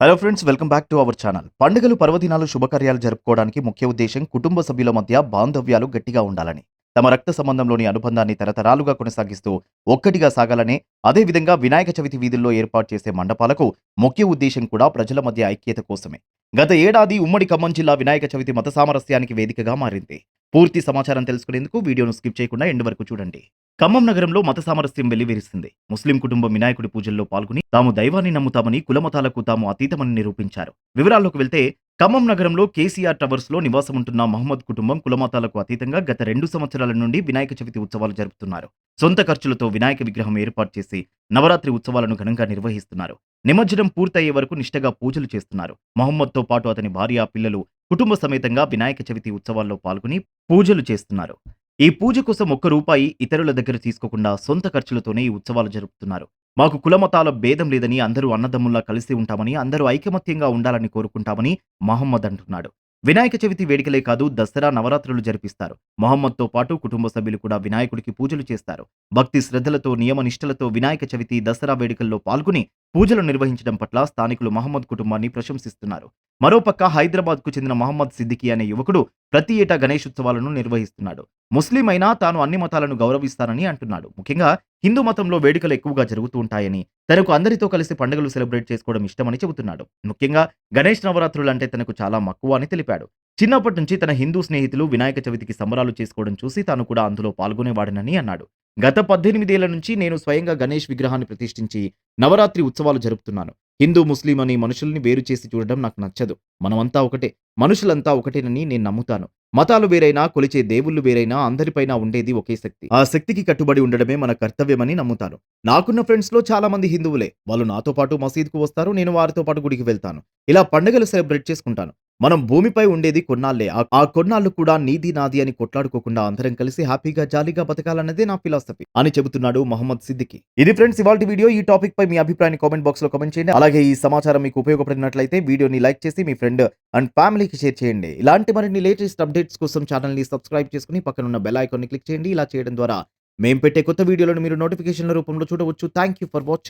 Hello friends welcome back to our channel పండుగలు పర్వదినాలు శుభకార్యాలు జరుపుకోవడానికి ముఖ్య ఉద్దేశం కుటుంబ సభ్యుల మధ్య బాంధవ్యాలు గట్టిగా ఉండాలని. తమ రక్త సంబంధంలోని అనుబంధాన్ని తరతరాలుగా కొనసాగిస్తూ ఒక్కటిగా సాగాలనే అదేవిధంగా వినాయక చవితి వీధుల్లో ఏర్పాటు చేసే మండపాలకు ముఖ్య ఉద్దేశం కూడా ప్రజల మధ్య ఐక్యత కోసమే. గత ఏడాది ఉమ్మడి ఖమ్మం జిల్లా వినాయక చవితి మత సామరస్యానికి వేదికగా మారింది. పూర్తి సమాచారం తెలుసుకునేందుకు వీడియోను స్కిప్ చేయకుండా ఎండ్ వరకు చూడండి. ఖమ్మం నగరంలో మత సామరస్యం వెల్లివిరిసింది. ముస్లిం కుటుంబం వినాయకుడి పూజల్లో పాల్గొని తాము దైవాన్ని నమ్ముతామని కులమతాలకు తాము అతీతమని నిరూపించారు. వివరాల్లోకి వెళ్తే ఖమ్మం నగరంలో కేసీఆర్ టవర్స్లో నివాసముంటున్న మహమ్మద్ కుటుంబం కులమతాలకు అతీతంగా గత రెండు సంవత్సరాల నుండి వినాయక చవితి ఉత్సవాలు జరుపుతున్నారు. సొంత ఖర్చులతో వినాయక విగ్రహం ఏర్పాటు చేసి నవరాత్రి ఉత్సవాలను ఘనంగా నిర్వహిస్తున్నారు. నిమజ్జనం పూర్తయ్యే వరకు నిష్టగా పూజలు చేస్తున్నారు. మహమ్మద్తో పాటు అతని భార్య పిల్లలు కుటుంబ సమేతంగా వినాయక చవితి ఉత్సవాల్లో పాల్గొని పూజలు చేస్తున్నారు. ఈ పూజ కోసం ఒక్క రూపాయి ఇతరుల దగ్గర తీసుకోకుండా సొంత ఖర్చులతోనే ఈ ఉత్సవాలు జరుపుతున్నారు. మాకు కులమతాల భేదం లేదని అందరూ అన్నదమ్ముల్లా కలిసి ఉంటామని అందరూ ఐకమత్యంగా ఉండాలని కోరుకుంటామని మహమ్మద్ అంటున్నాడు. వినాయక చవితి వేడుకలే కాదు దసరా నవరాత్రులు జరిపిస్తారు. మొహమ్మద్తో పాటు కుటుంబ సభ్యులు కూడా వినాయకుడికి పూజలు చేస్తారు. భక్తి శ్రద్ధలతో నియమనిష్టలతో వినాయక చవితి దసరా వేడుకల్లో పాల్గొని పూజలు నిర్వహించడం పట్ల స్థానికులు మహమ్మద్ కుటుంబాన్ని ప్రశంసిస్తున్నారు. మరోపక్క హైదరాబాద్కు చెందిన మహమ్మద్ సిద్దికి అనే యువకుడు ప్రతి ఏటా గణేష్ ఉత్సవాలను నిర్వహిస్తున్నాడు. ముస్లిం అయినా తాను అన్ని మతాలను గౌరవిస్తానని అంటున్నాడు. ముఖ్యంగా హిందూ మతంలో వేడుకలు ఎక్కువగా జరుగుతూ ఉంటాయని తనకు అందరితో కలిసి పండుగలు సెలబ్రేట్ చేసుకోవడం ఇష్టమని చెబుతున్నాడు. ముఖ్యంగా గణేష్ నవరాత్రులు అంటే తనకు చాలా మక్కువ అని తెలిపాడు. చిన్నప్పటి నుంచి తన హిందూ స్నేహితులు వినాయక చవితికి సంబరాలు చేసుకోవడం చూసి తాను కూడా అందులో పాల్గొనేవాడినని అన్నాడు. గత పద్దెనిమిదేళ్ళ నుంచి నేను స్వయంగా గణేష్ విగ్రహాన్ని ప్రతిష్ఠించి నవరాత్రి ఉత్సవాలు జరుపుతున్నాను. హిందూ ముస్లిం అని మనుషుల్ని వేరు చేసి చూడడం నాకు నచ్చదు. మనమంతా ఒకటే మనుషులంతా ఒకటేనని నేను నమ్ముతాను. మతాలు వేరైనా కొలిచే దేవుళ్ళు వేరైనా అందరిపైన ఉండేది ఒకే శక్తి. ఆ శక్తికి కట్టుబడి ఉండడమే మన కర్తవ్యమని నమ్ముతాను నాకున్న ఫ్రెండ్స్లో చాలా మంది హిందువులే. వాళ్ళు నాతో పాటు మసీద్కు వస్తారు నేను వారితో పాటు గుడికి వెళ్తాను. ఇలా పండుగలు సెలబ్రేట్ చేసుకుంటాను. మనం భూమిపై ఉండేది కొన్నాళ్ళే. ఆ- కొన్నాళ్ళు కూడా నీది నాది అని కొట్లాడుకోకుండా అందరం కలిసి హ్యాపీగా జాలీగా బతకాలన్నదే నా ఫిలాసఫీ అని చెబుతున్నాడు మహమ్మద్ సిద్దికి ఇది ఫ్రెండ్స్ ఇవాళ వీడియో. ఈ టాపిక్ పై మీ అభిప్రాయాన్ని కామెంట్ బాక్స్లో కామెంట్ చేయండి. అలాగే ఈ సమాచారం మీకు ఉపయోగపడినట్లయితే వీడియోని లైక్ చేసి మీ ఫ్రెండ్ అండ్ ఫ్యామిలీకి షేర్ చేయండి. ఇలాంటి మరిన్ని లేటెస్ట్ అప్డేట్స్ కోసం ఛానల్ని సబ్స్క్రైబ్ చేసుకుని పక్కన ఉన్న బెల్ ఐకాన్ని క్లిక్ చేయండి. ఇలా చేయడం ద్వారా మేము పెట్టే కొత్త వీడియోలను మీరు నోటిఫికేషన్ల రూపంలో చూడవచ్చు. Thank you for watching.